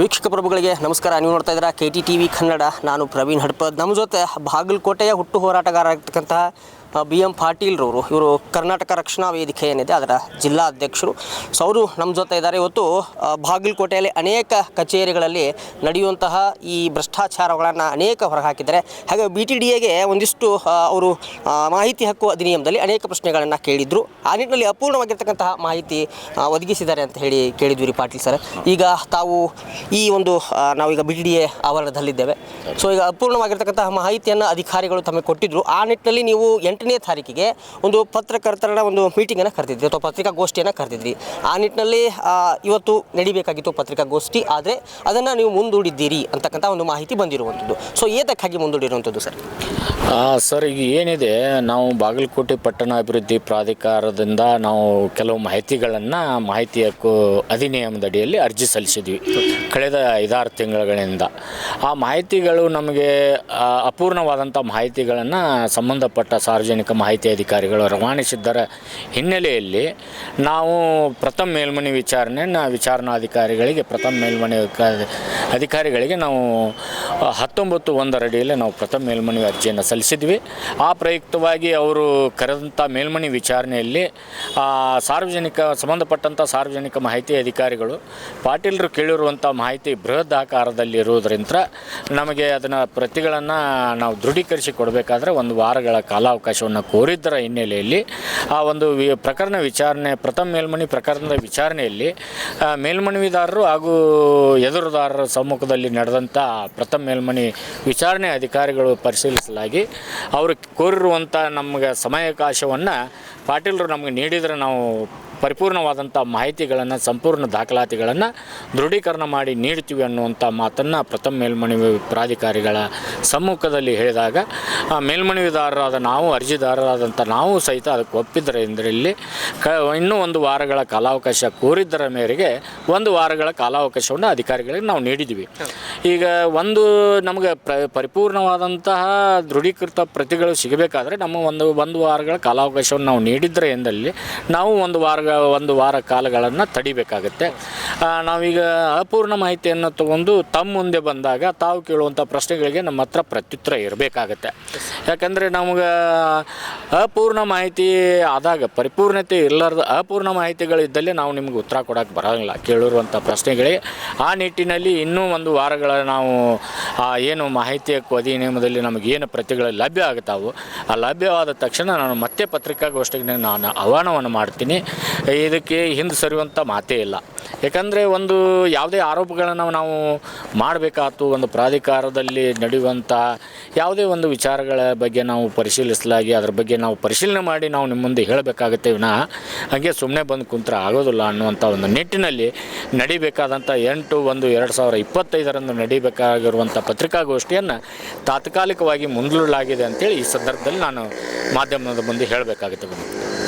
ವೀಕ್ಷಕ ಪ್ರಭುಗಳಿಗೆ ನಮಸ್ಕಾರ. ನೀವು ನೋಡ್ತಾ ಇದ್ದೀರಾ K T T V Kannada. ನಾನು ಪ್ರವೀಣ್ ಹಡ್ಪದ್. ನಮ್ಮ ಜೊತೆ ಬಾಗಲಕೋಟೆಯ ಹುಟ್ಟು ಹೋರಾಟಗಾರ ಆಗಿರ್ತಕ್ಕಂತಹ ಬಿ ಎಂ ಪಾಟೀಲ್ರವರು ಇವರು ಕರ್ನಾಟಕ ರಕ್ಷಣಾ ವೇದಿಕೆ ಏನಿದೆ, ಅದರ ಜಿಲ್ಲಾ ಅಧ್ಯಕ್ಷರು. ಸೊ ಅವರು ನಮ್ಮ ಜೊತೆ ಇದ್ದಾರೆ. ಇವತ್ತು ಬಾಗಲಕೋಟೆಯಲ್ಲಿ ಅನೇಕ ಕಚೇರಿಗಳಲ್ಲಿ ನಡೆಯುವಂತಹ ಈ ಭ್ರಷ್ಟಾಚಾರಗಳನ್ನು ಅನೇಕ ಹೊರಹಾಕಿದ್ದಾರೆ. ಹಾಗೆ ಬಿ ಟಿ ಡಿ ಎಗೆ ಒಂದಿಷ್ಟು ಅವರು ಮಾಹಿತಿ ಹಕ್ಕು ಅಧಿನಿಯಮದಲ್ಲಿ ಅನೇಕ ಪ್ರಶ್ನೆಗಳನ್ನು ಕೇಳಿದ್ರು. ಆ ನಿಟ್ಟಿನಲ್ಲಿ ಅಪೂರ್ಣವಾಗಿರ್ತಕ್ಕಂತಹ ಮಾಹಿತಿ ಒದಗಿಸಿದ್ದಾರೆ ಅಂತ ಹೇಳಿ ಕೇಳಿದ್ವಿ ರೀ ಪಾಟೀಲ್ ಸರ್. ಈಗ ತಾವು ಈ ಒಂದು ನಾವೀಗ ಬಿ ಟಿ ಡಿ ಎ ಆವರಣದಲ್ಲಿದ್ದೇವೆ. ಸೊ ಈಗ ಅಪೂರ್ಣವಾಗಿರ್ತಕ್ಕಂತಹ ಮಾಹಿತಿಯನ್ನು ಅಧಿಕಾರಿಗಳು ತಮಗೆ ಕೊಟ್ಟಿದ್ರು. ಆ ನಿಟ್ಟಿನಲ್ಲಿ ನೀವು ಎಂಟನೇ ತಾರೀಕಿಗೆ ಒಂದು ಪತ್ರಕರ್ತರ ಒಂದು ಮೀಟಿಂಗನ್ನು ಕರೆದಿದ್ವಿ. ಅಥವಾ ಪತ್ರಿಕಾಗೋಷ್ಠಿಯನ್ನು ಕರೆದಿದ್ವಿ. ಆ ನಿಟ್ಟಿನಲ್ಲಿ ಇವತ್ತು ನಡಿಬೇಕಾಗಿತ್ತು ಪತ್ರಿಕಾಗೋಷ್ಠಿ. ಆದರೆ ಅದನ್ನು ನೀವು ಮುಂದೂಡಿದ್ದೀರಿ ಅಂತಕ್ಕಂಥ ಒಂದು ಮಾಹಿತಿ ಬಂದಿರುವಂಥದ್ದು. ಸೊ ಏತಕ್ಕಾಗಿ ಮುಂದೂಡಿರುವಂಥದ್ದು ಸರ್? ಸರ್, ಈಗ ಏನಿದೆ, ನಾವು ಬಾಗಲಕೋಟೆ ಪಟ್ಟಣ ಅಭಿವೃದ್ಧಿ ಪ್ರಾಧಿಕಾರದಿಂದ ನಾವು ಕೆಲವು ಮಾಹಿತಿಗಳನ್ನು ಮಾಹಿತಿ ಹಕ್ಕು ಅಧಿನಿಯಮದಡಿಯಲ್ಲಿ ಅರ್ಜಿ ಸಲ್ಲಿಸಿದ್ವಿ. ಕಳೆದ ಐದಾರು ತಿಂಗಳುಗಳಿಂದ ಆ ಮಾಹಿತಿಗಳು ನಮಗೆ ಅಪೂರ್ಣವಾದಂಥ ಮಾಹಿತಿಗಳನ್ನು ಸಂಬಂಧಪಟ್ಟ ಸಾರ್ವಜನಿಕ ಮಾಹಿತಿ ಅಧಿಕಾರಿಗಳು ರವಾನಿಸಿದ್ದರ ಹಿನ್ನೆಲೆಯಲ್ಲಿ ನಾವು ಪ್ರಥಮ ಮೇಲ್ಮನೆ ವಿಚಾರಣೆಯನ್ನು ವಿಚಾರಣಾಧಿಕಾರಿಗಳಿಗೆ, ಪ್ರಥಮ ಮೇಲ್ಮನೆ ಅಧಿಕಾರಿ- ಅಧಿಕಾರಿಗಳಿಗೆ ನಾವು ಹತ್ತೊಂಬತ್ತು ಒಂದರಡಿಯಲ್ಲಿ ನಾವು ಪ್ರಥಮ ಮೇಲ್ಮನವಿ ಅರ್ಜಿಯನ್ನು ಸಲ್ಲಿಸಿದ್ವಿ. ಆ ಪ್ರಯುಕ್ತವಾಗಿ ಅವರು ಕರೆದಂಥ ಮೇಲ್ಮನಿ ವಿಚಾರಣೆಯಲ್ಲಿ ಸಾರ್ವಜನಿಕ ಸಂಬಂಧಪಟ್ಟಂಥ ಸಾರ್ವಜನಿಕ ಮಾಹಿತಿ ಅಧಿಕಾರಿಗಳು, ಪಾಟೀಲರು ಕೇಳಿರುವಂಥ ಮಾಹಿತಿ ಬೃಹತ್ ಆಕಾರದಲ್ಲಿ ಇರುವುದರಿಂದ ನಮಗೆ ಅದನ್ನು ಪ್ರತಿಗಳನ್ನು ನಾವು ದೃಢೀಕರಿಸಿ ಕೊಡಬೇಕಾದ್ರೆ ಒಂದು ವಾರಗಳ ಕಾಲಾವಕಾಶವನ್ನು ಕೋರಿದ್ದರ ಹಿನ್ನೆಲೆಯಲ್ಲಿ ಆ ಒಂದು ವಿ ಪ್ರಕರಣ ವಿಚಾರಣೆ, ಪ್ರಥಮ ಮೇಲ್ಮನವಿ ಪ್ರಕರಣದ ವಿಚಾರಣೆಯಲ್ಲಿ ಮೇಲ್ಮನವಿದಾರರು ಹಾಗೂ ಎದುರುದಾರರ ಸಮ್ಮುಖದಲ್ಲಿ ನಡೆದಂಥ ಪ್ರಥಮ ಮೇಲ್ಮನಿ ವಿಚಾರಣೆ ಅಧಿಕಾರಿಗಳು ಪರಿಶೀಲಿಸಲಾಗಿ ಅವರು ಕೋರಿರುವಂಥ ನಮಗೆ ಸಮಯಾವಕಾಶವನ್ನು ಪಾಟೀಲರು ನಮಗೆ ನೀಡಿದರೆ ನಾವು ಪರಿಪೂರ್ಣವಾದಂಥ ಮಾಹಿತಿಗಳನ್ನು, ಸಂಪೂರ್ಣ ದಾಖಲಾತಿಗಳನ್ನು ದೃಢೀಕರಣ ಮಾಡಿ ನೀಡ್ತೀವಿ ಅನ್ನುವಂಥ ಮಾತನ್ನು ಪ್ರಥಮ ಮೇಲ್ಮನವಿ ಪ್ರಾಧಿಕಾರಿಗಳ ಸಮ್ಮುಖದಲ್ಲಿ ಹೇಳಿದಾಗ, ಆ ಮೇಲ್ಮನವಿದಾರರಾದ ನಾವು, ಅರ್ಜಿದಾರರಾದಂಥ ನಾವು ಸಹಿತ ಅದಕ್ಕೆ ಒಪ್ಪಿದ್ದರ ಇದರಲ್ಲಿ ಕ, ಇನ್ನೂ ಒಂದು ವಾರಗಳ ಕಾಲಾವಕಾಶ ಕೋರಿದ್ದರ ಮೇರೆಗೆ ಒಂದು ವಾರಗಳ ಕಾಲಾವಕಾಶವನ್ನು ಅಧಿಕಾರಿಗಳಿಗೆ ನಾವು ನೀಡಿದ್ವಿ ಈಗ ಒಂದು ನಮಗೆ ಪ್ರ, ಪರಿಪೂರ್ಣವಾದಂತಹ ದೃಢೀಕೃತ ಪ್ರತಿಗಳು ಸಿಗಬೇಕಾದ್ರೆ ನಮ್ಮ ಒಂದು ಒಂದು ವಾರಗಳ ಕಾಲಾವಕಾಶವನ್ನು ನಾವು ನೀಡಿದ್ರೆ ಎಂದಲ್ಲಿ ನಾವು ಒಂದು ವಾರ ಒಂದು ವಾರ ಕಾಲಗಳನ್ನು ತಡಿಬೇಕಾಗತ್ತೆ. ನಾವೀಗ ಅಪೂರ್ಣ ಮಾಹಿತಿಯನ್ನು ತಗೊಂಡು ತಮ್ಮ ಮುಂದೆ ಬಂದಾಗ ತಾವು ಕೇಳುವಂಥ ಪ್ರಶ್ನೆಗಳಿಗೆ ನಮ್ಮ ಹತ್ರ ಪ್ರತ್ಯುತ್ತರ ಇರಬೇಕಾಗತ್ತೆ. ಯಾಕಂದರೆ ನಮ್ಗೆ ಅಪೂರ್ಣ ಮಾಹಿತಿ ಆದಾಗ, ಪರಿಪೂರ್ಣತೆ ಇರಲಾರ್ದ ಅಪೂರ್ಣ ಮಾಹಿತಿಗಳಿದ್ದಲ್ಲಿ ನಾವು ನಿಮ್ಗೆ ಉತ್ತರ ಕೊಡೋಕ್ಕೆ ಬರೋಂಗಿಲ್ಲ. ಕೇಳಿರುವಂಥ ಪ್ರಶ್ನೆಗಳಿಗೆ ಆ ನಿಟ್ಟಿನಲ್ಲಿ ಇನ್ನೂ ಒಂದು ವಾರಗಳ ನಾವು ಏನು ಮಾಹಿತಿಯ ಕೊದಿ ನಿಯಮದಲ್ಲಿ ನಮಗೆ ಏನು ಪ್ರತಿಗಳು ಲಭ್ಯ ಆಗುತ್ತಾವೋ ಆ ಲಭ್ಯವಾದ ತಕ್ಷಣ ನಾನು ಮತ್ತೆ ಪತ್ರಿಕಾಗೋಷ್ಠಿಗೆ ನಾನು ಆಹ್ವಾನವನ್ನು ಮಾಡ್ತೀನಿ. ಇದಕ್ಕೆ ಹಿಂದೆ ಸರಿಯುವಂಥ ಮಾತೇ ಇಲ್ಲ. ಯಾಕಂದರೆ ಒಂದು ಯಾವುದೇ ಆರೋಪಗಳನ್ನು ನಾವು ಮಾಡಬೇಕಾಯ್ತು ಒಂದು ಪ್ರಾಧಿಕಾರದಲ್ಲಿ ನಡೆಯುವಂಥ ಯಾವುದೇ ಒಂದು ವಿಚಾರಗಳ ಬಗ್ಗೆ ನಾವು ಪರಿಶೀಲಿಸಲಾಗಿ, ಅದ್ರ ಬಗ್ಗೆ ನಾವು ಪರಿಶೀಲನೆ ಮಾಡಿ ನಾವು ನಿಮ್ಮ ಮುಂದೆ ಹೇಳಬೇಕಾಗುತ್ತೆ. ವಿನಃ ಹಾಗೆ ಸುಮ್ಮನೆ ಬಂದು ಕುಂತ್ರೆ ಆಗೋದಿಲ್ಲ ಅನ್ನುವಂಥ ಒಂದು ನಿಟ್ಟಿನಲ್ಲಿ ನಡಿಬೇಕಾದಂಥ ಎಂಟು ಒಂದು ಎರಡು ಸಾವಿರ ಇಪ್ಪತ್ತೈದರಂದು ನಡಿಬೇಕಾಗಿರುವಂಥ ಪತ್ರಿಕಾಗೋಷ್ಠಿಯನ್ನು ತಾತ್ಕಾಲಿಕವಾಗಿ ಮುಂದೂಡಲಾಗಿದೆ ಅಂತೇಳಿ ಈ ಸಂದರ್ಭದಲ್ಲಿ ನಾನು ಮಾಧ್ಯಮದ ಮುಂದೆ ಹೇಳಬೇಕಾಗುತ್ತೆ.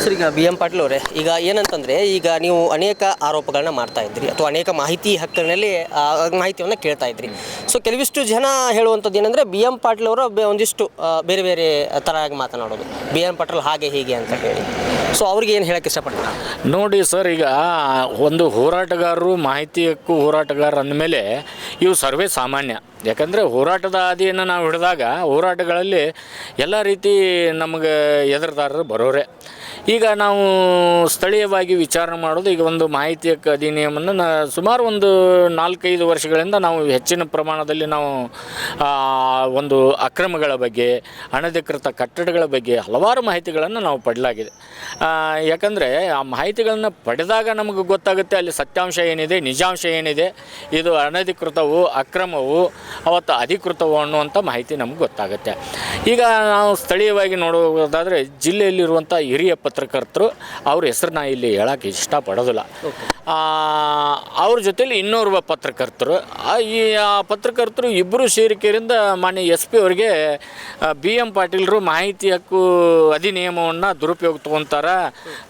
ಸರ್, ಈಗ ಬಿ ಎಂ ಪಾಟೀಲ್ ಅವರೇ, ಈಗ ಏನಂತಂದರೆ, ಈಗ ನೀವು ಅನೇಕ ಆರೋಪಗಳನ್ನ ಮಾಡ್ತಾ ಇದ್ರಿ, ಅಥವಾ ಅನೇಕ ಮಾಹಿತಿ ಹಕ್ಕಿನಲ್ಲಿ ಮಾಹಿತಿಯನ್ನು ಕೇಳ್ತಾ ಇದ್ರಿ. ಸೊ ಕೆಲವಿಷ್ಟು ಜನ ಹೇಳುವಂಥದ್ದು ಏನಂದರೆ, ಬಿ ಎಂ ಪಾಟೀಲ್ ಅವರು ಒಂದಿಷ್ಟು ಬೇರೆ ಬೇರೆ ಥರವಾಗಿ ಮಾತನಾಡೋದು. ಬಿ ಎಂ ಪಾಟೀಲ್ ಹಾಗೆ ಹೀಗೆ ಅಂತ ಹೇಳಿ. ಸೊ ಅವ್ರಿಗೆ ಏನು ಹೇಳಕ್ಕೆ ಇಷ್ಟಪಡ್ತಾರೆ? ನೋಡಿ ಸರ್, ಈಗ ಒಂದು ಹೋರಾಟಗಾರರು ಮಾಹಿತಿ ಹಕ್ಕು ಹೋರಾಟಗಾರರು ಅಂದಮೇಲೆ ಇವು ಸರ್ವೇ ಸಾಮಾನ್ಯ. ಯಾಕಂದರೆ ಹೋರಾಟದ ಹಾದಿಯನ್ನು ನಾವು ಹಿಡಿದಾಗ ಹೋರಾಟಗಳಲ್ಲಿ ಎಲ್ಲ ರೀತಿ ನಮಗೆ ಎದುರುದಾರರು ಬರೋರೆ. ಈಗ ನಾವು ಸ್ಥಳೀಯವಾಗಿ ವಿಚಾರಣೆ ಮಾಡೋದು ಈಗ ಒಂದು ಮಾಹಿತಿ ಹಕ್ಕು ಅಧಿನಿಯಮವನ್ನು ಸುಮಾರು ಒಂದು ನಾಲ್ಕೈದು ವರ್ಷಗಳಿಂದ ನಾವು ಹೆಚ್ಚಿನ ಪ್ರಮಾಣದಲ್ಲಿ ನಾವು ಒಂದು ಅಕ್ರಮಗಳ ಬಗ್ಗೆ, ಅನಧಿಕೃತ ಕಟ್ಟಡಗಳ ಬಗ್ಗೆ ಹಲವಾರು ಮಾಹಿತಿಗಳನ್ನು ನಾವು ಪಡಲಾಗಿದೆ ಯಾಕಂದರೆ ಆ ಮಾಹಿತಿಗಳನ್ನು ಪಡೆದಾಗ ನಮಗೆ ಗೊತ್ತಾಗುತ್ತೆ ಅಲ್ಲಿ ಸತ್ಯಾಂಶ ಏನಿದೆ, ನಿಜಾಂಶ ಏನಿದೆ, ಇದು ಅನಧಿಕೃತವು, ಅಕ್ರಮವು, ಅವತ್ತು ಅಧಿಕೃತವು ಅನ್ನುವಂಥ ಮಾಹಿತಿ ನಮ್ಗೆ ಗೊತ್ತಾಗುತ್ತೆ. ಈಗ ನಾವು ಸ್ಥಳೀಯವಾಗಿ ನೋಡುವುದಾದರೆ ಜಿಲ್ಲೆಯಲ್ಲಿರುವಂಥ ಹಿರಿಯ ಪತ್ರಕರ್ತರು ಅವ್ರ ಹೆಸರನ್ನ ಇಲ್ಲಿ ಹೇಳಕ್ಕೆ ಇಷ್ಟಪಡೋದಿಲ್ಲ. ಅವ್ರ ಜೊತೇಲಿ ಇನ್ನೋರ್ವ ಪತ್ರಕರ್ತರು. ಆ, ಈ ಆ ಪತ್ರಕರ್ತರು ಇಬ್ಬರು ಸೇರಿಕೆಯಿಂದ ಮಾನ್ಯ ಎಸ್ ಪಿ ಅವರಿಗೆ ಬಿ ಎಂ ಪಾಟೀಲರು ಮಾಹಿತಿ ಹಕ್ಕು ಅಧಿನಿಯಮವನ್ನು ದುರುಪಯೋಗ ತಗೊತಾರೆ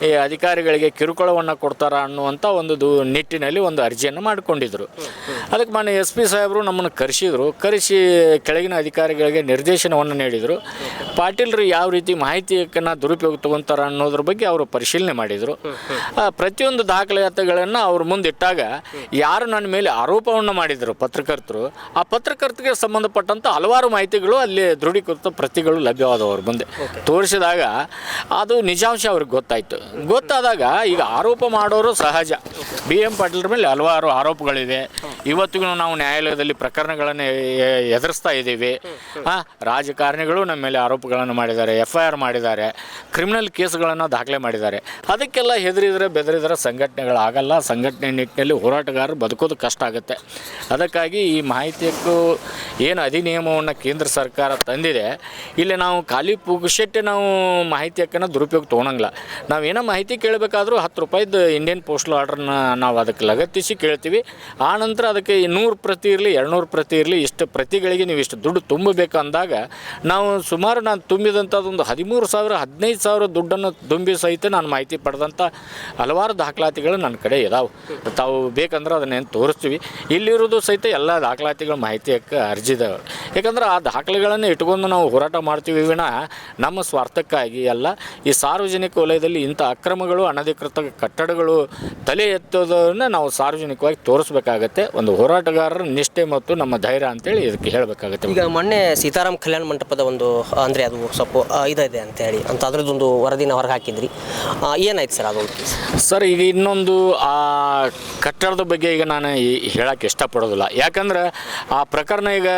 ಈ ಅಧಿಕಾರಿಗಳಿಗೆ ಕಿರುಕುಳವನ್ನು ಕೊಡ್ತಾರ ಅನ್ನುವಂಥ ಒಂದು ದು ನಿಟ್ಟಿನಲ್ಲಿ ಒಂದು ಅರ್ಜಿಯನ್ನು ಮಾಡಿಕೊಂಡಿದ್ರು. ಅದಕ್ಕೆ ಮಾನ್ಯ ಎಸ್ ಪಿ ಸಾಹೇಬರು ನಮ್ಮನ್ನು ಕರೆಸಿದರು. ಕರೆಸಿ ಕೆಳಗಿನ ಅಧಿಕಾರಿಗಳಿಗೆ ನಿರ್ದೇಶನವನ್ನು ನೀಡಿದರು. ಪಾಟೀಲರು ಯಾವ ರೀತಿ ಮಾಹಿತಿ ಮಾಹಿತಿಯನ್ನು ದುರುಪಯೋಗ ತಗೊತಾರ ಅನ್ನೋದು ಅನ್ನೋದ್ರ ಬಗ್ಗೆ ಅವರು ಪರಿಶೀಲನೆ ಮಾಡಿದರು. ಪ್ರತಿಯೊಂದು ದಾಖಲಾತಿಗಳನ್ನು ಅವ್ರ ಮುಂದಿಟ್ಟಾಗ ಯಾರು ನನ್ನ ಮೇಲೆ ಆರೋಪವನ್ನು ಮಾಡಿದರು ಪತ್ರಕರ್ತರು ಆ ಪತ್ರಕರ್ತರಿಗೆ ಸಂಬಂಧಪಟ್ಟಂಥ ಹಲವಾರು ಮಾಹಿತಿಗಳು ಅಲ್ಲಿ ದೃಢೀಕೃತ ಪ್ರತಿಗಳು ಲಭ್ಯವಾದವು ಅವ್ರ ಮುಂದೆ. ತೋರಿಸಿದಾಗ ಅದು ನಿಜಾಂಶ ಅವ್ರಿಗೆ ಗೊತ್ತಾಯಿತು. ಗೊತ್ತಾದಾಗ ಈಗ ಆರೋಪ ಮಾಡೋರು ಸಹಜ. ಬಿ ಎಂ ಪಾಟೀಲ್ರ ಮೇಲೆ ಹಲವಾರು ಆರೋಪಗಳಿವೆ. ಇವತ್ತಿಗೂ ನಾವು ನ್ಯಾಯಾಲಯದಲ್ಲಿ ಪ್ರಕರಣಗಳನ್ನು ಎದುರಿಸ್ತಾ ಇದ್ದೀವಿ. ರಾಜಕಾರಣಿಗಳು ನಮ್ಮ ಮೇಲೆ ಆರೋಪಗಳನ್ನು ಮಾಡಿದ್ದಾರೆ ಎಫ್ ಐ ಆರ್ ಮಾಡಿದ್ದಾರೆ. ಕ್ರಿಮಿನಲ್ ಕೇಸ್ಗಳನ್ನು ದಾಖಲೆ ಮಾಡಿದ್ದಾರೆ. ಅದಕ್ಕೆಲ್ಲ ಹೆದರಿದ್ರೆ ಬೆದರಿದ್ರೆ ಸಂಘಟನೆಗಳಾಗಲ್ಲ ಸಂಘಟನೆ ನಿಟ್ಟಿನಲ್ಲಿ ಹೋರಾಟಗಾರರು ಬದುಕೋದು ಕಷ್ಟ ಆಗುತ್ತೆ. ಅದಕ್ಕಾಗಿ ಈ ಮಾಹಿತಿಯಕ್ಕೂ ಏನು ಅಧಿನಿಯಮವನ್ನು ಕೇಂದ್ರ ಸರ್ಕಾರ ತಂದಿದೆ. ಇಲ್ಲಿ ನಾವು ಖಾಲಿ ಪುಗ್ಸೆಟ್ಟೆ ನಾವು ಮಾಹಿತಿ ಹಕ್ಕನ್ನು ದುರುಪಯೋಗ ತೊಗೊಳಂಗಿಲ್ಲ ನಾವೇನೋ ಮಾಹಿತಿ ಕೇಳಬೇಕಾದ್ರೂ ಹತ್ತು ರೂಪಾಯಿದ್ದು ಇಂಡಿಯನ್ ಪೋಸ್ಟಲ್ ಆರ್ಡ್ರನ್ನ ನಾವು ಅದಕ್ಕೆ ಲಗತ್ತಿಸಿ ಕೇಳ್ತೀವಿ. ಆ ನಂತರ ಅದಕ್ಕೆ ನೂರು ಪ್ರತಿ ಇರಲಿ, ಎರಡುನೂರು ಪ್ರತಿ ಇರಲಿ, ಇಷ್ಟು ಪ್ರತಿಗಳಿಗೆ ನೀವು ಇಷ್ಟು ದುಡ್ಡು ತುಂಬಬೇಕು ಅಂದಾಗ ನಾವು ಸುಮಾರು ನಾನು ತುಂಬಿದಂಥದ್ದೊಂದು ಹದಿಮೂರು ಸಾವಿರ, ಹದಿನೈದು ಸಾವಿರ ದುಡ್ಡನ್ನು ತುಂಬಿ ಸಹಿತ ನಾನು ಮಾಹಿತಿ ಪಡೆದಂಥ ಹಲವಾರು ದಾಖಲಾತಿಗಳು ನನ್ನ ಕಡೆ ಇದಾವೆ. ತಾವು ಬೇಕಂದ್ರೆ ಅದನ್ನೇನು ತೋರಿಸ್ತೀವಿ. ಇಲ್ಲಿರೋದು ಸಹಿತ ಎಲ್ಲ ದಾಖಲಾತಿಗಳ ಮಾಹಿತಿಯಕ್ಕೆ ಅರ್ಜಿದಾವೆ ಯಾಕಂದ್ರೆ ಆ ದಾಖಲೆಗಳನ್ನು ಇಟ್ಕೊಂಡು ನಾವು ಹೋರಾಟ ಮಾಡ್ತೀವಿ ವಿನ ನಮ್ಮ ಸ್ವಾರ್ಥಕ್ಕಾಗಿ ಅಲ್ಲ. ಈ ಸಾರ್ವಜನಿಕ ವಲಯದಲ್ಲಿ ಇಂಥ ಅಕ್ರಮಗಳು ಅನಧಿಕೃತ ಕಟ್ಟಡಗಳು ತಲೆ ಎತ್ತೋದನ್ನು ನಾವು ಸಾರ್ವಜನಿಕವಾಗಿ ತೋರಿಸ್ಬೇಕಾಗತ್ತೆ. ಒಂದು ಹೋರಾಟಗಾರರ ನಿಷ್ಠೆ ಮತ್ತು ನಮ್ಮ ಧೈರ್ಯ ಅಂತೇಳಿ ಇದಕ್ಕೆ ಹೇಳಬೇಕಾಗತ್ತೆ. ಈಗ ಮೊನ್ನೆ ಸೀತಾರಾಮ್ ಕಲ್ಯಾಣ ಮಂಟಪದ ಒಂದು ಅಂದರೆ ಅದು ಸ್ವಲ್ಪ ಇದೆ ಇದಿದೆ ಅಂತ ಹೇಳಿ ಅಂತ ಅದ್ರದ್ದೊಂದು ವರದಿನ ಹೊರಗೆ ಹಾಕಿದ್ರಿ. ಏನಾಯ್ತು ಸರ್ ಅದು ಸರ್ ಈಗ ಇನ್ನೊಂದು ಆ ಕಟ್ಟಡದ ಬಗ್ಗೆ ಈಗ ನಾನು ಹೇಳಕ್ಕೆ ಇಷ್ಟಪಡೋದಿಲ್ಲ. ಯಾಕಂದ್ರೆ ಆ ಪ್ರಕರಣ ಈಗ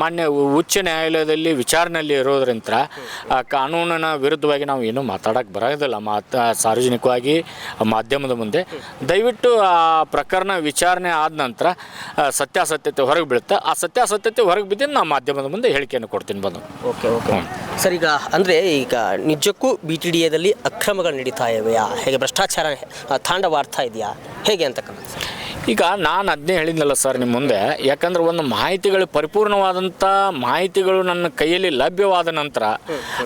ಮಾನ್ಯ ಉಚ್ಚ ನ್ಯಾಯಾಲಯದಲ್ಲಿ ವಿಚಾರಣೆಯಲ್ಲಿ ಇರೋದ್ರಿಂದ ಆ ಕಾನೂನಿನ ವಿರುದ್ಧವಾಗಿ ನಾವು ಏನೂ ಮಾತಾಡೋಕ್ಕೆ ಬರೋದಿಲ್ಲ. ಮಾತ ಸಾರ್ವಜನಿಕವಾಗಿ ಮಾಧ್ಯಮದ ಮುಂದೆ. ದಯವಿಟ್ಟು ಆ ಪ್ರಕರಣ ವಿಚಾರಣೆ ಆದ ನಂತರ ಸತ್ಯಾಸತ್ಯತೆ ಹೊರಗೆ ಬೀಳುತ್ತೆ ಆ ಸತ್ಯಾಸತ್ಯತೆ ಹೊರಗೆ ಬಿದ್ದಿದ್ದು ನಾವು ಮಾಧ್ಯಮದ ಮುಂದೆ ಹೇಳಿಕೆಯನ್ನು ಕೊಡ್ತೀನಿ ಬಂದು ಓಕೆ ಓಕೆ. ಸರ್ ಈಗ ಅಂದರೆ ಈಗ ನಿಜಕ್ಕೂ ಬಿ ಟಿ ಡಿ ಎದಲ್ಲಿ ಅಕ್ರಮಗಳು ನಡೀತಾ ಇವೆಯಾ? ಹೇಗೆ ಭ್ರಷ್ಟಾಚಾರ ತಾಂಡವಾಡ್ತಾ ಇದೆಯಾ? ಹೇಗೆ ಅಂತಕ್ಕಂಥ ಈಗ ನಾನು ಅದನ್ನೇ ಹೇಳಿದ್ನಲ್ಲ ಸರ್ ನಿಮ್ಮ ಮುಂದೆ. ಯಾಕಂದ್ರೆ ಒಂದು ಮಾಹಿತಿಗಳು ಪರಿಪೂರ್ಣವಾದಂಥ ಮಾಹಿತಿಗಳು ನನ್ನ ಕೈಯಲ್ಲಿ ಲಭ್ಯವಾದ ನಂತರ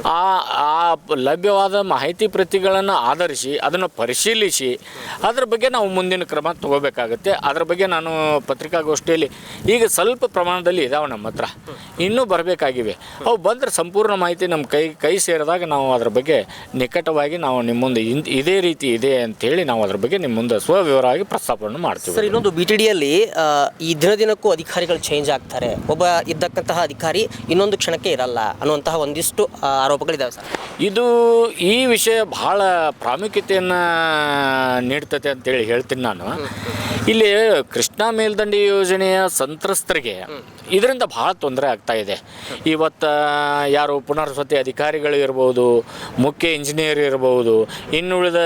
ಆ ಆ ಲಭ್ಯವಾದ ಮಾಹಿತಿ ಪ್ರತಿಗಳನ್ನು ಆಧರಿಸಿ ಅದನ್ನು ಪರಿಶೀಲಿಸಿ ಅದ್ರ ಬಗ್ಗೆ ನಾವು ಮುಂದಿನ ಕ್ರಮ ತಗೋಬೇಕಾಗುತ್ತೆ. ಅದ್ರ ಬಗ್ಗೆ ನಾನು ಪತ್ರಿಕಾಗೋಷ್ಠಿಯಲ್ಲಿ ಈಗ ಸ್ವಲ್ಪ ಪ್ರಮಾಣದಲ್ಲಿ ಇದಾವೆ ನಮ್ಮ ಹತ್ರ. ಇನ್ನೂ ಬರಬೇಕಾಗಿವೆ. ಅವು ಬಂದರೆ ಸಂಪೂರ್ಣ ಮಾಹಿತಿ ನಮ್ಮ ಕೈ ಕೈ ಸೇರಿದಾಗ ನಾವು ಅದ್ರ ಬಗ್ಗೆ ನಿಕಟವಾಗಿ ನಾವು ನಿಮ್ಮ ಮುಂದೆ ಇದೇ ರೀತಿ ಇದೆ ಅಂತೇಳಿ ನಾವು ಅದ್ರ ಬಗ್ಗೆ ನಿಮ್ಮ ಮುಂದೆ ಸ್ವವಿವರವಾಗಿ ಪ್ರಸ್ತಾಪವನ್ನು ಮಾಡ್ತೀವಿ. ಸರ್ ಇನ್ನೊಂದು ಬಿ ಟಿ ಡಿಯಲ್ಲಿ ಈ ದಿನ ದಿನಕ್ಕೂ ಅಧಿಕಾರಿಗಳು ಚೇಂಜ್ ಆಗ್ತಾರೆ. ಒಬ್ಬ ಇದ್ದಕ್ಕಂತಹ ಅಧಿಕಾರಿ ಇನ್ನೊಂದು ಕ್ಷಣಕ್ಕೆ ಇರಲ್ಲ ಅನ್ನುವಂತಹ ಒಂದಿಷ್ಟು ಆರೋಪಗಳಿದ್ದಾವೆ ಸರ್. ಇದು ಈ ವಿಷಯ ಬಹಳ ಪ್ರಾಮುಖ್ಯತೆಯನ್ನು ನೀಡ್ತತೆ ಅಂತೇಳಿ ಹೇಳ್ತೀನಿ ನಾನು. ಇಲ್ಲಿ ಕೃಷ್ಣಾ ಮೇಲ್ದಂಡಿ ಯೋಜನೆಯ ಸಂತ್ರಸ್ತರಿಗೆ ಇದರಿಂದ ಭಾಳ ತೊಂದರೆ ಆಗ್ತಾ ಇದೆ. ಇವತ್ತು ಯಾರು ಪುನರ್ವಸತಿ ಅಧಿಕಾರಿಗಳು ಇರ್ಬೋದು ಮುಖ್ಯ ಇಂಜಿನಿಯರ್ ಇರ್ಬೋದು ಇನ್ನುಳಿದ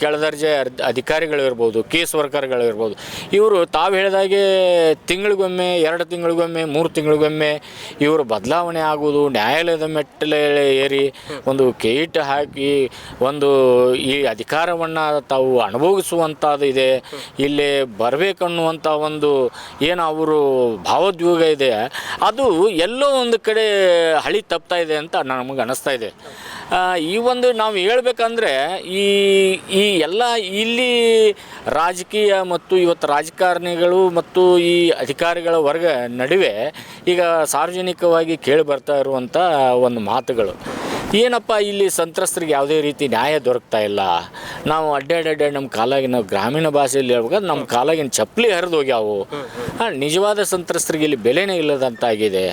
ಕೆಳದರ್ಜೆ ಅಧಿಕಾರಿಗಳು ಇರ್ಬೋದು ಕೇಸ್ ವರ್ಕರ್ಗಳು ಇರ್ಬೋದು ಇವರು ತಾವು ಹೇಳಿದಾಗೆ ತಿಂಗಳಿಗೊಮ್ಮೆ, ಎರಡು ತಿಂಗಳಿಗೊಮ್ಮೆ, ಮೂರು ತಿಂಗಳಿಗೊಮ್ಮೆ ಇವರು ಬದಲಾವಣೆ ಆಗುವುದು, ನ್ಯಾಯಾಲಯದ ಮೆಟ್ಟಲೆ ಏರಿ ಒಂದು ಕೇಟ್ ಹಾಕಿ ಒಂದು ಈ ಅಧಿಕಾರವನ್ನು ತಾವು ಅನುಭವಿಸುವಂಥದ್ದು ಇದೆ. ಇಲ್ಲಿ ಬರಬೇಕನ್ನುವಂಥ ಒಂದು ಏನು ಅವರು ಭಾವೋದ್ಯೋಗ ಇದೆ. ಅದು ಎಲ್ಲೋ ಒಂದು ಕಡೆ ಹಳಿ ತಪ್ತಾ ಇದೆ ಅಂತ ನಮಗೆ ಅನ್ನಿಸ್ತಾ ಇದೆ. ಈ ಒಂದು ನಾವು ಹೇಳ್ಬೇಕಂದ್ರೆ ಈ ಈ ಎಲ್ಲ ಇಲ್ಲಿ ರಾಜಕೀಯ ಮತ್ತು ಇವತ್ತು ರಾಜಕಾರಣಿಗಳು ಮತ್ತು ಈ ಅಧಿಕಾರಿಗಳ ವರ್ಗ ನಡುವೆ ಈಗ ಸಾರ್ವಜನಿಕವಾಗಿ ಕೇಳಿ ಬರ್ತಾ ಇರುವಂಥ ಒಂದು ಮಾತುಗಳು. ಏನಪ್ಪ ಇಲ್ಲಿ ಸಂತ್ರಸ್ತರಿಗೆ ಯಾವುದೇ ರೀತಿ ನ್ಯಾಯ ದೊರಕ್ತಾ ಇಲ್ಲ? ನಾವು ಅಡ್ಡಾಡಿ ನಮ್ಮ ಕಾಲಾಗಿನ ಗ್ರಾಮೀಣ ಭಾಷೆಯಲ್ಲಿ ಹೇಳ್ಬೇಕಾದ್ರೆ ನಮ್ಮ ಕಾಲಾಗಿನ ಚಪ್ಪಲಿ ಹರಿದು ಹೋಗ್ಯಾವು. ನಿಜವಾದ ಸಂತ್ರಸ್ತರಿಗೆ ಇಲ್ಲಿ ಬೆಲೆನೇ ಇಲ್ಲದಂತಾಗಿದೆ.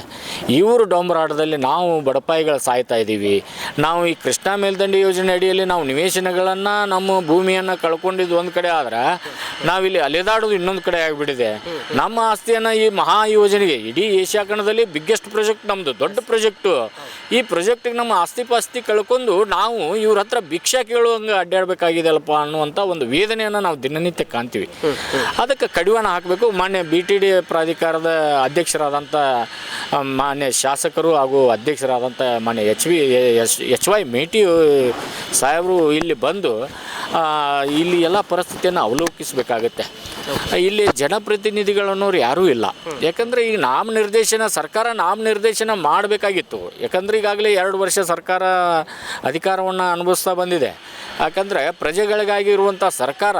ಇವರು ಡೊಂಬರಾಟದಲ್ಲಿ ನಾವು ಬಡಪಾಯಿಗಳು ಸಾಯ್ತಾ ಇದ್ದೀವಿ ನಾವು ಈ ಕೃಷ್ಣಾ ಮೇಲ್ದಂಡೆ ಯೋಜನೆ ಅಡಿಯಲ್ಲಿ ನಾವು ನಿವೇಶನಗಳನ್ನು ನಮ್ಮ ಭೂಮಿಯನ್ನು ಕಳ್ಕೊಂಡಿದ್ದು ಒಂದು ಕಡೆ ಆದ್ರೆ ನಾವಿಲ್ಲಿ ಅಲೆದಾಡೋದು ಇನ್ನೊಂದು ಕಡೆ ಆಗಿಬಿಟ್ಟಿದೆ. ನಮ್ಮ ಆಸ್ತಿಯನ್ನು ಈ ಮಹಾ ಯೋಜನೆಗೆ ಇಡೀ ಏಷ್ಯಾ ಖಂಡದಲ್ಲಿ ಬಿಗ್ಗೆಸ್ಟ್ ಪ್ರಾಜೆಕ್ಟ್ ನಮ್ಮದು ದೊಡ್ಡ ಪ್ರಾಜೆಕ್ಟು ಈ ಪ್ರಾಜೆಕ್ಟಿಗೆ ನಮ್ಮ ಆಸ್ತಿ ಪಾಸ್ತಿ ಕಳ್ಕೊಂಡು ನಾವು ಇವ್ರ ಹತ್ರ ಭಿಕ್ಷಾ ಕೇಳುವಂಗೆ ಅಡ್ಡಾಡಬೇಕಾಗಿದೆಯಲ್ಲಪ್ಪ ಅನ್ನುವಂಥ ಒಂದು ವೇದನೆಯನ್ನು ನಾವು ದಿನನಿತ್ಯ ಕಾಣ್ತೀವಿ. ಅದಕ್ಕೆ ಕಡಿವಾಣ ಹಾಕಬೇಕು. ಮಾನ್ಯ ಬಿ ಟಿ ಡಿ ಪ್ರಾಧಿಕಾರದ ಅಧ್ಯಕ್ಷರಾದಂಥ ಮಾನ್ಯ ಶಾಸಕರು ಹಾಗೂ ಅಧ್ಯಕ್ಷರಾದಂಥ ಮಾನ್ಯ H V H H Y Meti ಸಾಹೇಬರು ಇಲ್ಲಿ ಬಂದು ಇಲ್ಲಿ ಎಲ್ಲ ಪರಿಸ್ಥಿತಿಯನ್ನು ಅವಲೋಕಿಸಬೇಕಾಗತ್ತೆ. ಇಲ್ಲಿ ಜನಪ್ರತಿನಿಧಿಗಳು ಅನ್ನೋರು ಯಾರೂ ಇಲ್ಲ. ಯಾಕಂದರೆ ಈಗ ನಾಮ ನಿರ್ದೇಶನ ಸರ್ಕಾರ ನಾಮ ನಿರ್ದೇಶನ ಮಾಡಬೇಕಾಗಿತ್ತು. ಯಾಕಂದ್ರೆ ಈಗಾಗಲೇ ಎರಡು ವರ್ಷ ಸರ್ಕಾರ ಸರ್ಕಾರ ಅಧಿಕಾರವನ್ನು ಅನುಭವಿಸ್ತಾ ಬಂದಿದೆ. ಯಾಕಂದರೆ ಪ್ರಜೆಗಳಿಗಾಗಿ ಇರುವಂಥ ಸರ್ಕಾರ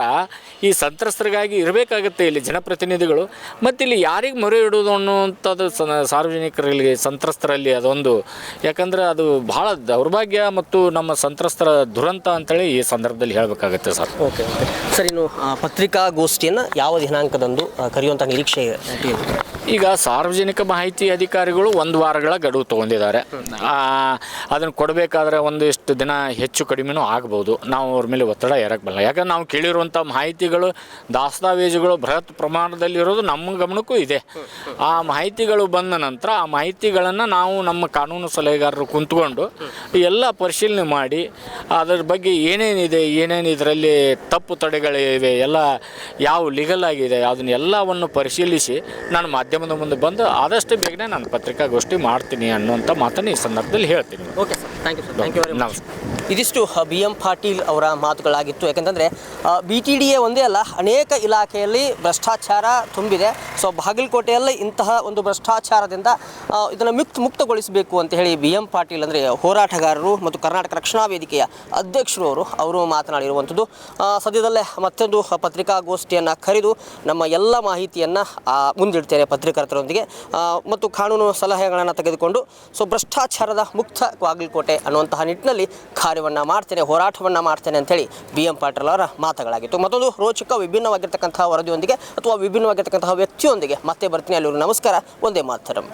ಈ ಸಂತ್ರಸ್ತರಿಗಾಗಿ ಇರಬೇಕಾಗುತ್ತೆ ಇಲ್ಲಿ ಜನಪ್ರತಿನಿಧಿಗಳು. ಮತ್ತು ಇಲ್ಲಿ ಯಾರಿಗೆ ಮೊರೆ ಇಡುವುದು ಅನ್ನುವಂಥದ್ದು ಸಾರ್ವಜನಿಕರಲ್ಲಿ ಸಂತ್ರಸ್ತರಲ್ಲಿ ಅದೊಂದು. ಯಾಕಂದರೆ ಅದು ಭಾಳ ದೌರ್ಭಾಗ್ಯ ಮತ್ತು ನಮ್ಮ ಸಂತ್ರಸ್ತರ ದುರಂತ ಅಂತೇಳಿ ಈ ಸಂದರ್ಭದಲ್ಲಿ ಹೇಳಬೇಕಾಗುತ್ತೆ ಸರ್. Okay okay. ಸರ್, ಇನ್ನು ಪತ್ರಿಕಾಗೋಷ್ಠಿಯನ್ನು ಯಾವ ದಿನಾಂಕದಂದು ಕರೆಯುವಂಥ ನಿರೀಕ್ಷೆ ಇದೆ ಈಗ ಸಾರ್ವಜನಿಕ ಮಾಹಿತಿ ಅಧಿಕಾರಿಗಳು ಒಂದು ವಾರಗಳ ಗಡುವು ತೊಗೊಂಡಿದ್ದಾರೆ. ಅದನ್ನು ಕೊಡಬೇಕಾದ್ರೆ ಒಂದಿಷ್ಟು ದಿನ ಹೆಚ್ಚು ಕಡಿಮೆನೂ ಆಗ್ಬೋದು. ನಾವು ಅವ್ರ ಮೇಲೆ ಒತ್ತಡ ಏರಕ್ಕೆ ಬರಲ್ಲ ಯಾಕಂದ್ರೆ ನಾವು ಕೇಳಿರುವಂಥ ಮಾಹಿತಿಗಳು, ದಾಸ್ತಾವೇಜುಗಳು ಬೃಹತ್ ಪ್ರಮಾಣದಲ್ಲಿರೋದು ನಮ್ಮ ಗಮನಕ್ಕೂ ಇದೆ. ಆ ಮಾಹಿತಿಗಳು ಬಂದ ನಂತರ ಆ ಮಾಹಿತಿಗಳನ್ನು ನಾವು ನಮ್ಮ ಕಾನೂನು ಸಲಹೆಗಾರರು ಕುಂತ್ಕೊಂಡು ಎಲ್ಲ ಪರಿಶೀಲನೆ ಮಾಡಿ, ಅದರ ಬಗ್ಗೆ ಏನೇನಿದೆ, ಏನೇನು ಇದರಲ್ಲಿ ತಪ್ಪು ತಡೆಗಳಿವೆ, ಎಲ್ಲ ಯಾವ ಲೀಗಲ್ ಆಗಿದೆ, ಅದನ್ನೆಲ್ಲವನ್ನು ಪರಿಶೀಲಿಸಿ, ನಾನು ಮಾಧ್ಯಮದ ಮುಂದೆ ಬಂದು ಆದಷ್ಟು ಬೇಗನೆ ನಾನು ಪತ್ರಿಕಾಗೋಷ್ಠಿ ಮಾಡ್ತೀನಿ ಅನ್ನುವಂಥ ಮಾತನ್ನು ಈ ಸಂದರ್ಭದಲ್ಲಿ ಹೇಳ್ತೀನಿ. Okay sir. Thank you sir thank you very much ಇದಿಷ್ಟು ಬಿ ಎಂ ಪಾಟೀಲ್ ಅವರ ಮಾತುಗಳಾಗಿತ್ತು. ಯಾಕಂತಂದರೆ ಬಿ ಟಿ ಡಿ ಎ ಒಂದೇ ಅಲ್ಲ ಅನೇಕ ಇಲಾಖೆಯಲ್ಲಿ ಭ್ರಷ್ಟಾಚಾರ ತುಂಬಿದೆ. ಸೊ ಬಾಗಲಕೋಟೆಯಲ್ಲಿ ಇಂತಹ ಒಂದು ಭ್ರಷ್ಟಾಚಾರದಿಂದ ಇದನ್ನು ಮುಕ್ತ ಮುಕ್ತಗೊಳಿಸಬೇಕು ಅಂತ ಹೇಳಿ ಬಿ ಎಂ ಪಾಟೀಲ್ ಅಂದರೆ ಹೋರಾಟಗಾರರು ಮತ್ತು ಕರ್ನಾಟಕ ರಕ್ಷಣಾ ವೇದಿಕೆಯ ಅಧ್ಯಕ್ಷರು ಅವರು ಅವರು ಮಾತನಾಡಿರುವಂಥದ್ದು ಸದ್ಯದಲ್ಲೇ ಮತ್ತೊಂದು ಪತ್ರಿಕಾಗೋಷ್ಠಿಯನ್ನು ಕರೆದು ನಮ್ಮ ಎಲ್ಲ ಮಾಹಿತಿಯನ್ನು ಮುಂದಿಡ್ತೇನೆ ಪತ್ರಕರ್ತರೊಂದಿಗೆ ಮತ್ತು ಕಾನೂನು ಸಲಹೆಗಳನ್ನು ತೆಗೆದುಕೊಂಡು ಸೊ ಭ್ರಷ್ಟಾಚಾರದ ಮುಕ್ತ ಬಾಗಲಕೋಟೆ ಅನ್ನುವಂತಹ ನಿಟ್ಟಿನಲ್ಲಿ ಕಾರ್ಯವನ್ನು ಮಾಡ್ತೇನೆ, ಹೋರಾಟವನ್ನು ಮಾಡ್ತೇನೆ ಅಂತೇಳಿ ಬಿ ಎಂ ಪಾಟೀಲ್ ಅವರ ಮಾತುಗಳಾಗಿತ್ತು. ಮತ್ತೊಂದು ರೋಚಕ ವಿಭಿನ್ನವಾಗಿರ್ತಕ್ಕಂತಹ ವರದಿಯೊಂದಿಗೆ ಅಥವಾ ವಿಭಿನ್ನವಾಗಿರ್ತಕ್ಕಂತಹ ವ್ಯಕ್ತಿಯೊಂದಿಗೆ ಮತ್ತೆ ಬರ್ತೀನಿ. ಅಲ್ಲಿ ನಮಸ್ಕಾರ. ಒಂದೇ ಮಾತರಂ.